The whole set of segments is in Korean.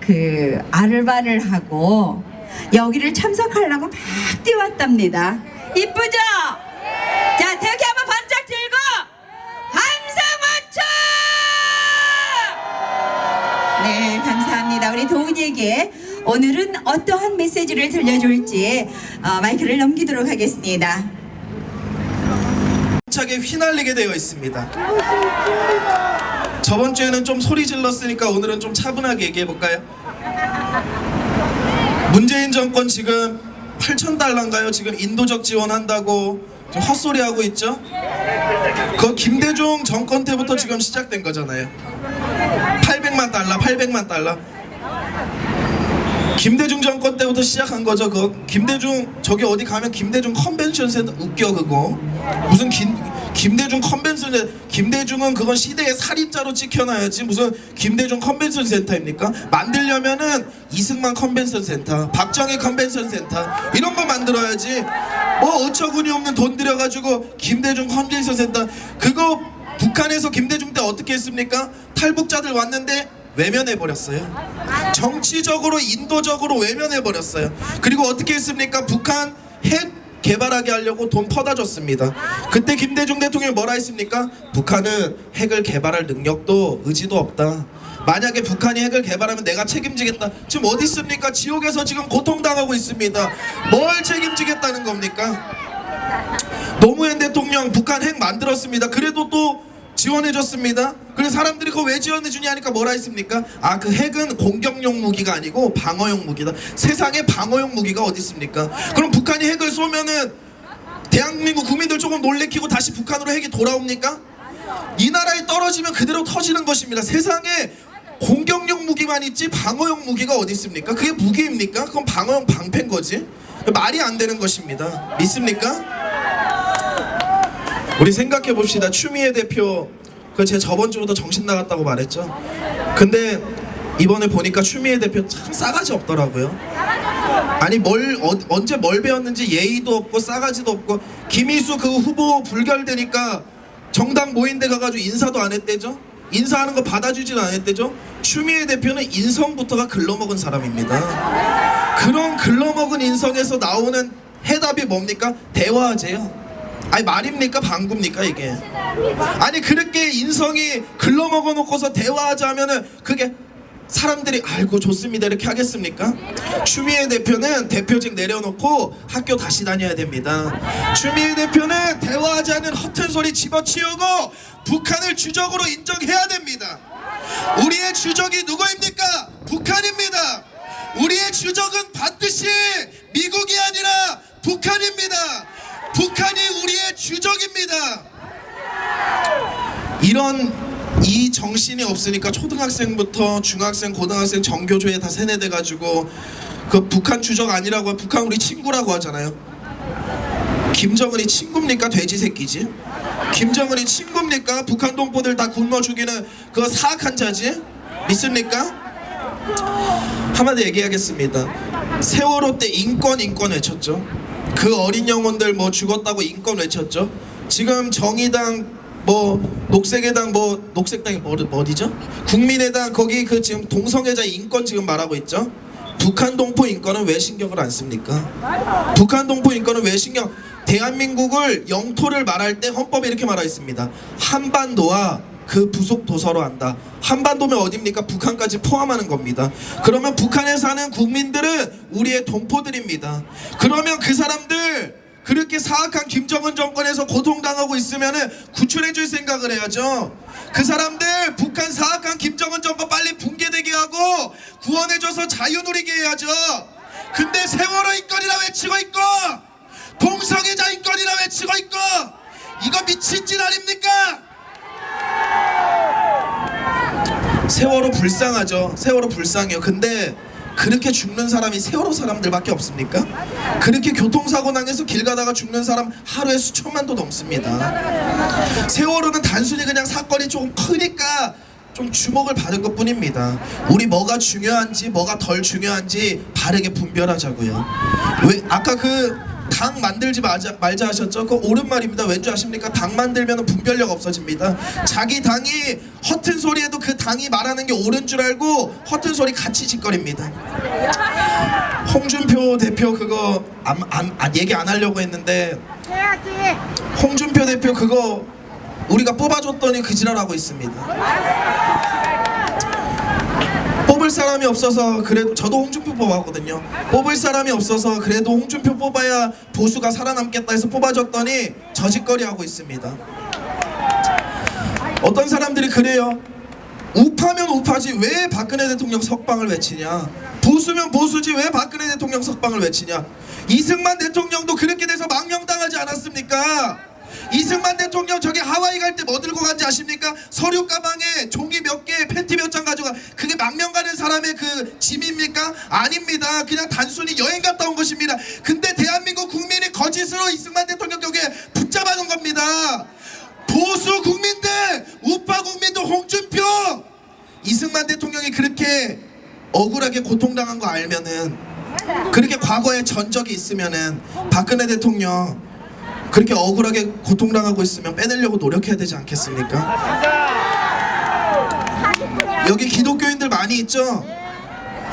그 아르바를 하고 여기를 참석하려고 막 뛰어왔답니다. 이쁘죠? 자, 대기 한번 번쩍 들고 함성맞춰! 네, 감사합니다. 우리 도훈이에게 오늘은 어떠한 메시지를 들려줄지 어, 마이크를 넘기도록 하겠습니다. 차게 휘날리게 되어 있습니다. 저번 주에는 좀 소리 질렀으니까 오늘은 좀 차분하게 얘기해 볼까요? 문재인 정권 지금 8천 달러인가요? 지금 인도적 지원한다고 헛소리 하고 있죠? 그 김대중 정권 때부터 지금 시작된 거잖아요. 800만 달러, 800만 달러. 김대중 정권 때부터 시작한 거죠. 그 김대중 저기 어디 가면 김대중 컨벤션 센터 웃겨 그거 무슨 김 김대중 컨벤션 김대중은 그건 시대의 살인자로 찍혀놔야지 무슨 김대중 컨벤션 센터입니까? 만들려면은 이승만 컨벤션 센터, 박정희 컨벤션 센터 이런 거 만들어야지. 뭐 어처구니 없는 돈 들여가지고 김대중 컨벤션 센터 그거 북한에서 김대중 때 어떻게 했습니까? 탈북자들 왔는데 외면해 버렸어요. 정치적으로 인도적으로 외면해 버렸어요. 그리고 어떻게 했습니까? 북한 핵 개발하게 하려고 돈 퍼다 줬습니다. 그때 김대중 대통령이 뭐라 했습니까? 북한은 핵을 개발할 능력도 의지도 없다. 만약에 북한이 핵을 개발하면 내가 책임지겠다. 지금 어디 있습니까? 지옥에서 지금 고통당하고 있습니다. 뭘 책임지겠다는 겁니까? 노무현 대통령 북한 핵 만들었습니다. 그래도 또 지원해줬습니다. 그래서 사람들이 그거 왜 지원해주냐 하니까 뭐라 했습니까? 아 그 핵은 공격용 무기가 아니고 방어용 무기다. 세상에 방어용 무기가 어디 있습니까? 그럼 북한이 핵을 쏘면은 대한민국 국민들 조금 놀래키고 다시 북한으로 핵이 돌아옵니까? 이 나라에 떨어지면 그대로 터지는 것입니다. 세상에 공격용 무기만 있지 방어용 무기가 어디 있습니까? 그게 무기입니까? 그건 방어용 방패인 거지. 말이 안 되는 것입니다. 믿습니까? 우리 생각해 봅시다. 추미애 대표 그 제가 저번 주부터 정신 나갔다고 말했죠. 근데 이번에 보니까 추미애 대표 참 싸가지 없더라고요. 아니 뭘 어, 언제 뭘 배웠는지 예의도 없고 싸가지도 없고 김희수 그 후보 불결되니까 정당 모임대 가가지고 인사도 안 했대죠. 인사하는 거 받아주지도 않았대죠. 추미애 대표는 인성부터가 글러먹은 사람입니다. 그런 글러먹은 인성에서 나오는 해답이 뭡니까? 대화하재요. 아니 말입니까 방구입니까 이게? 아니 그렇게 인성이 글러먹어 놓고서 대화하자면은 그게 사람들이 알고 좋습니다 이렇게 하겠습니까? 추미애 대표는 대표직 내려놓고 학교 다시 다녀야 됩니다. 추미애 대표는 대화하자는 허튼 소리 집어치우고 북한을 주적으로 인정해야 됩니다. 우리의 주적이 누구입니까? 북한입니다. 우리의 주적은 반드시 미국이 아니라 북한입니다. 북한이 우리의 주적입니다. 이런 이 정신이 없으니까 초등학생부터 중학생, 고등학생, 정교조에 다 세뇌돼 가지고 그 북한 주적 아니라고 북한 우리 친구라고 하잖아요. 김정은이 친구입니까 돼지 새끼지? 김정은이 친구입니까? 북한 동포들 다 굶어 죽이는 그 사악한 자지? 믿습니까? 한마디 얘기하겠습니다. 세월호 때 인권 인권 외쳤죠. 그 어린 영혼들 뭐 죽었다고 인권 외쳤죠. 지금 정의당 뭐 녹색의당 뭐 녹색당이 뭐, 어디죠? 국민의당 거기 그 지금 동성애자 인권 지금 말하고 있죠. 북한 동포 인권은 왜 신경을 안 씁니까? 북한 동포 인권은 왜 신경? 대한민국을 영토를 말할 때 헌법에 이렇게 말하고 있습니다. 한반도와 그 부속 도서로 한다. 한반도면 어딥니까? 북한까지 포함하는 겁니다. 그러면 북한에 사는 국민들은 우리의 동포들입니다. 그러면 그 사람들 그렇게 사악한 김정은 정권에서 고통당하고 있으면은 구출해 줄 생각을 해야죠. 그 사람들 북한 사악한 김정은 정권 빨리 붕괴되게 하고 구원해 줘서 자유 누리게 해야죠. 근데 세월호 인권이라 외치고 있고 동성애자 인권이라 외치고 있고 이거 미친 짓 아닙니까? 세월호 불쌍하죠. 세월호 불쌍해요. 근데 그렇게 죽는 사람이 세월호 사람들밖에 없습니까? 그렇게 교통사고 당해서 길 가다가 죽는 사람 하루에 수천만도 넘습니다. 세월호는 단순히 그냥 사건이 조금 크니까 좀 주목을 받은 것 뿐입니다. 우리 뭐가 중요한지 뭐가 덜 중요한지 바르게 분별하자고요. 왜 아까 그 당 만들지 말자, 말자 하셨죠? 그거 옳은 말입니다. 왠지 아십니까? 당 만들면 분별력 없어집니다. 자기 당이 허튼 소리에도 그 당이 말하는 게 옳은 줄 알고 허튼 소리 같이 짓거립니다. 홍준표 대표 그거 안, 안, 안- 얘기 안 하려고 했는데. 홍준표 대표 그거 우리가 뽑아줬더니 그 지랄하고 있습니다. 뽑을 사람이 없어서 그래도 저도 홍준표 뽑았거든요. 뽑을 사람이 없어서 그래도 홍준표 뽑아야 보수가 살아남겠다 해서 뽑아줬더니 저짓거리 하고 있습니다. 어떤 사람들이 그래요. 우파면 우파지 왜 박근혜 대통령 석방을 외치냐? 보수면 보수지 왜 박근혜 대통령 석방을 외치냐? 이승만 대통령도 그렇게 돼서 망명당하지 않았습니까? 이승만 대통령 저기 하와이 갈 때 뭐 들고 간지 아십니까? 서류 가방에 종이 몇 개, 팬티 몇 장 가져가. 그게 망명 가는 사람의 그 짐입니까? 아닙니다. 그냥 단순히 여행 갔다 온 것입니다. 근데 대한민국 국민이 거짓으로 이승만 대통령 격에 붙잡아 놓은 겁니다. 보수 국민들, 우파 국민들 홍준표 이승만 대통령이 그렇게 억울하게 고통당한 거 알면은 그렇게 과거에 전적이 있으면은 박근혜 대통령 그렇게 억울하게 고통당하고 있으면 빼내려고 노력해야 되지 않겠습니까? 여기 기독교인들 많이 있죠?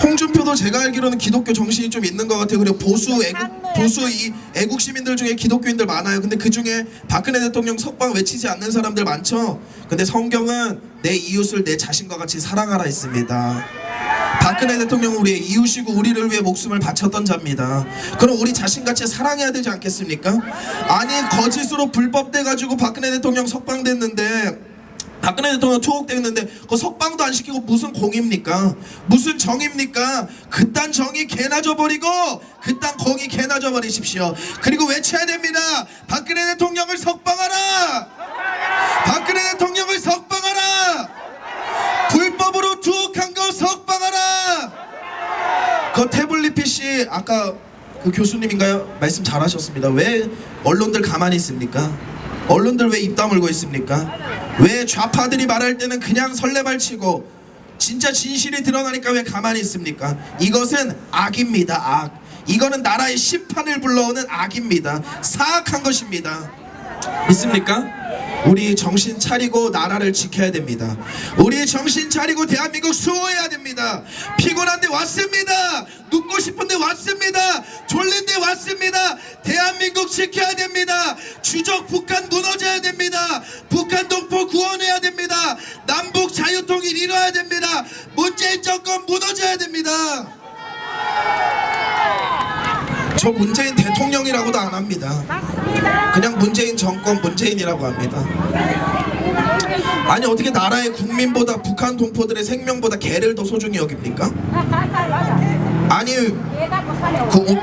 홍준표도 제가 알기로는 기독교 정신이 좀 있는 것 같아요. 그리고 보수 애국 보수 이 애국 시민들 중에 기독교인들 많아요. 근데 그 중에 박근혜 대통령 석방 외치지 않는 사람들 많죠. 근데 성경은 내 이웃을 내 자신과 같이 사랑하라 했습니다. 박근혜 대통령은 우리의 이웃이고 우리를 위해 목숨을 바쳤던 자입니다. 그럼 우리 자신같이 사랑해야 되지 않겠습니까? 아니 거짓으로 불법돼 가지고 박근혜 대통령 석방됐는데 박근혜 대통령 투옥됐는데 그 석방도 안 시키고 무슨 공입니까? 무슨 정입니까? 그딴 정이 개나 져버리고 그딴 공이 개나 져버리십시오. 그리고 외쳐야 됩니다. 박근혜 대통령을 석방하라. 박근혜 대통령을 석방하라. 불법으로 투옥한 거 석방하라. 그 태블릿 PC 아까 그 교수님인가요? 말씀 잘하셨습니다. 왜 언론들 가만히 있습니까? 언론들 왜 입 다물고 있습니까? 왜 좌파들이 말할 때는 그냥 설레발치고 진짜 진실이 드러나니까 왜 가만히 있습니까? 이것은 악입니다. 악. 이거는 나라의 심판을 불러오는 악입니다. 사악한 것입니다. 믿습니까? 우리 정신 차리고 나라를 지켜야 됩니다. 우리 정신 차리고 대한민국 수호해야 됩니다. 피곤한데 왔습니다. 눕고 싶은데 왔습니다. 졸린데 왔습니다. 대한민국 지켜야 됩니다. 주적 북한 무너져야 됩니다. 북한 동포 구원해야 됩니다. 남북 자유통일 이뤄야 됩니다. 문재인 정권 무너져야 됩니다. 저 문재인 대통령이라고도 안 합니다. 정권 문재인이라고 합니다. 아니 어떻게 나라의 국민보다 북한 동포들의 생명보다 개를 더 소중히 여깁니까? 아니. 그 오-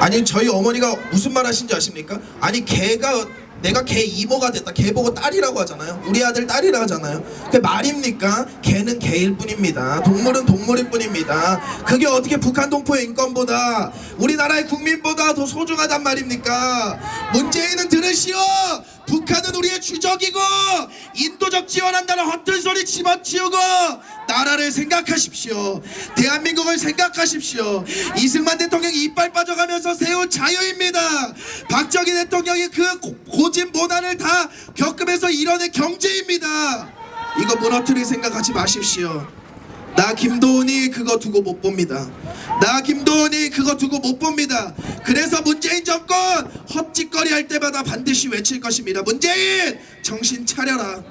아니 저희 어머니가 무슨 말 하신지 아십니까? 아니 개가 내가 개 이모가 됐다. 개 보고 딸이라고 하잖아요. 우리 아들 딸이라 하잖아요. 그게 말입니까? 개는 개일 뿐입니다. 동물은 동물일 뿐입니다. 그게 어떻게 북한 동포의 인권보다 우리나라의 국민보다 더 소중하단 말입니까? 문재인은 들으시오. 북한은 우리의 주적이고 인도적 지원한다는 헛된 소리 집어치우고 나라를 생각하십시오. 대한민국을 생각하십시오. 이승만 대통령이 이빨 빠져가면서 세운 자유입니다. 박정희 대통령이 그 고- 고진 모난을 다 겪으면서 이뤄낸 경제입니다. 이거 무너뜨릴 생각하지 마십시오. 나 김도훈이 그거 두고 못 봅니다. 나 김도훈이 그거 두고 못 봅니다. 그래서 문재인 정권 헛짓거리 할 때마다 반드시 외칠 것입니다. 문재인 정신 차려라.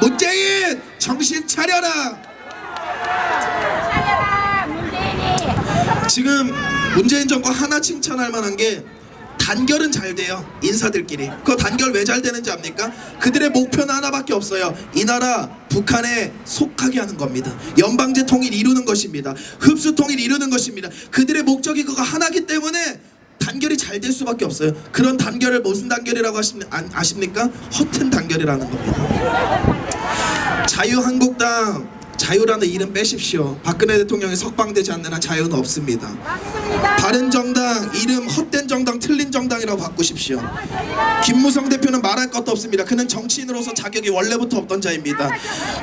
문재인 정신 차려라. 차려라 문재인이. 지금 문재인 정권 하나 칭찬할 만한 게 단결은 잘 돼요 인사들끼리. 그 단결 왜 잘 되는지 압니까? 그들의 목표는 하나밖에 없어요. 이 나라 북한에 속하게 하는 겁니다. 연방제 통일 이루는 것입니다. 흡수 통일 이루는 것입니다. 그들의 목적이 그거 하나기 때문에 단결이 잘 될 수밖에 없어요. 그런 단결을 무슨 단결이라고 하십, 안- 아십니까? 허튼 단결이라는 겁니다. 자유한국당 자유라는 이름 빼십시오. 박근혜 대통령이 석방되지 않는 한 자유는 없습니다. 맞습니다. 바른 정당 이름 헛된 정당 틀린 정당이라고 바꾸십시오. 김무성 대표는 말할 것도 없습니다. 그는 정치인으로서 자격이 원래부터 없던 자입니다.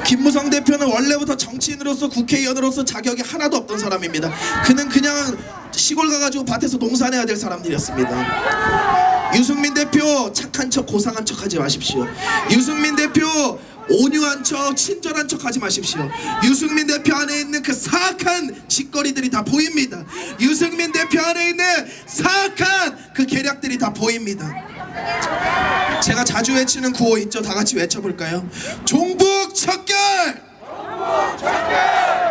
김무성 대표는 원래부터 정치인으로서 국회의원으로서 자격이 하나도 없던 사람입니다. 그는 그냥 시골 가가지고 밭에서 농사내야 될 사람들이었습니다. 유승민 대표 착한 척 고상한 척 하지 마십시오. 유승민 대표 온유한 척 친절한 척 하지 마십시오. 유승민 대표 안에 있는 그 사악한 짓거리들이 다 보입니다. 유승민 대표 안에 있는 사악한 그 계략들이 다 보입니다. 제가 자주 외치는 구호 있죠? 다 같이 외쳐볼까요? 종북 척결!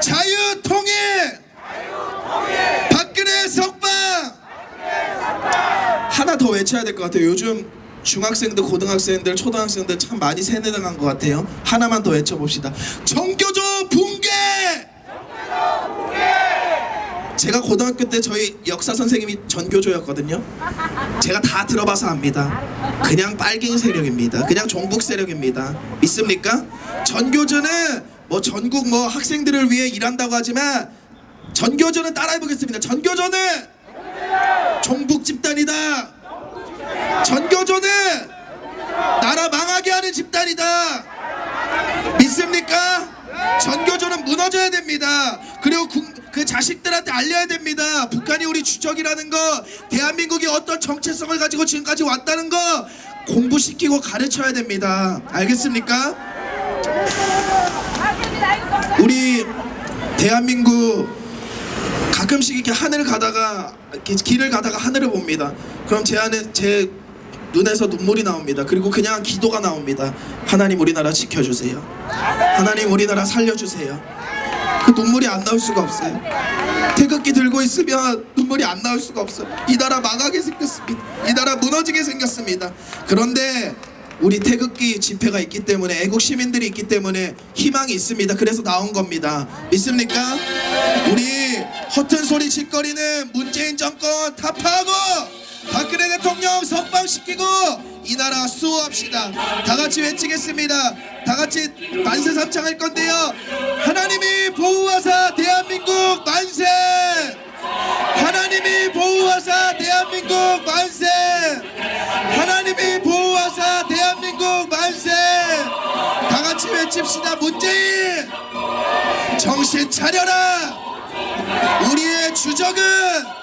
자유 통일! 박근혜 석방! 하나 더 외쳐야 될 것 같아요. 요즘 중학생들, 고등학생들, 초등학생들 참 많이 세뇌당한 것 같아요. 하나만 더 외쳐봅시다. 정교조 붕괴! 제가 고등학교 때 저희 역사 선생님이 전교조였거든요. 제가 다 들어봐서 압니다. 그냥 빨갱이 세력입니다. 그냥 종북 세력입니다. 믿습니까? 전교조는 뭐 전국 뭐 학생들을 위해 일한다고 하지만 전교조는 따라해 보겠습니다. 전교조는 종북 집단이다. 전교조는 나라 망하게 하는 집단이다. 믿습니까? 전교조는 무너져야 됩니다. 그리고 국- 그 자식들한테 알려야 됩니다. 북한이 우리 주적이라는 거, 대한민국이 어떤 정체성을 가지고 지금까지 왔다는 거 공부시키고 가르쳐야 됩니다. 알겠습니까? 우리 대한민국 가끔씩 이렇게 하늘 가다가 길을 가다가 하늘을 봅니다. 그럼 제 안에 제 눈에서 눈물이 나옵니다. 그리고 그냥 기도가 나옵니다. 하나님 우리나라 지켜주세요. 하나님 우리나라 살려주세요. 그 눈물이 안 나올 수가 없어요. 태극기 들고 있으면 눈물이 안 나올 수가 없어요. 이 나라 망하게 생겼습니다. 이 나라 무너지게 생겼습니다. 그런데 우리 태극기 집회가 있기 때문에 애국 시민들이 있기 때문에 희망이 있습니다. 그래서 나온 겁니다. 믿습니까? 우리 허튼 소리 짓거리는 문재인 정권 타파하고 박근혜 대통령 석방시키고 이 나라 수호합시다. 다 같이 외치겠습니다. 다 같이 만세 삼창할 건데요. 하나님이 보호하사 대한민국 만세! 하나님이 보호하사 대한민국 만세! 하나님이 보호하사 대한민국 만세! 다 같이 외칩시다. 문재인 정신 차려라. 우리의 주적은.